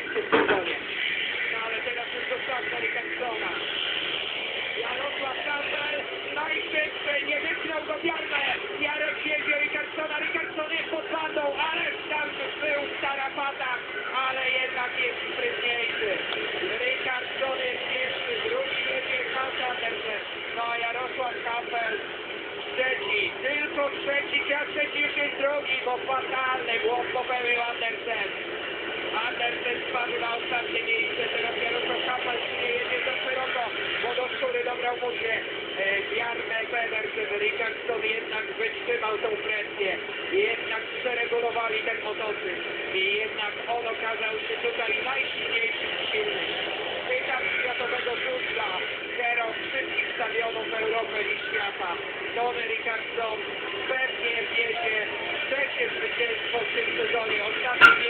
w tym sezonie. No ale teraz już zostawmy Rickardsona. Jarosław Campbell, najszybszy, nie wypchnął go Bjarne. Jarek jedzie Rickardsona, Rickardson jest pod bandą, ale tam był w tarapatach, ale jednak jest sprytniejszy. Rickardson jest pierwszy, drugi jedzie Hans Andersen. No a Jarosław Campbell trzeci, tylko trzeci, a trzeci już jest drugi, bo fatalny błąd. Andersen spadł na ostatnie miejsce, teraz Jarosław Kapel nie jedzie za szeroko, bo do skóry dobrał mu się e, Bjarne Pedersen, Rickardson jednak wytrzymał tą presję, jednak przeregulowali ten motocykl i jednak on okazał się tutaj najsilniejszym z silnych. Etap światowego szóstka, hero wszystkich stadionów Europy i świata. Tony Rickardson pewnie wiedzie trzecie zwycięstwo w tym sezonie. Ostatni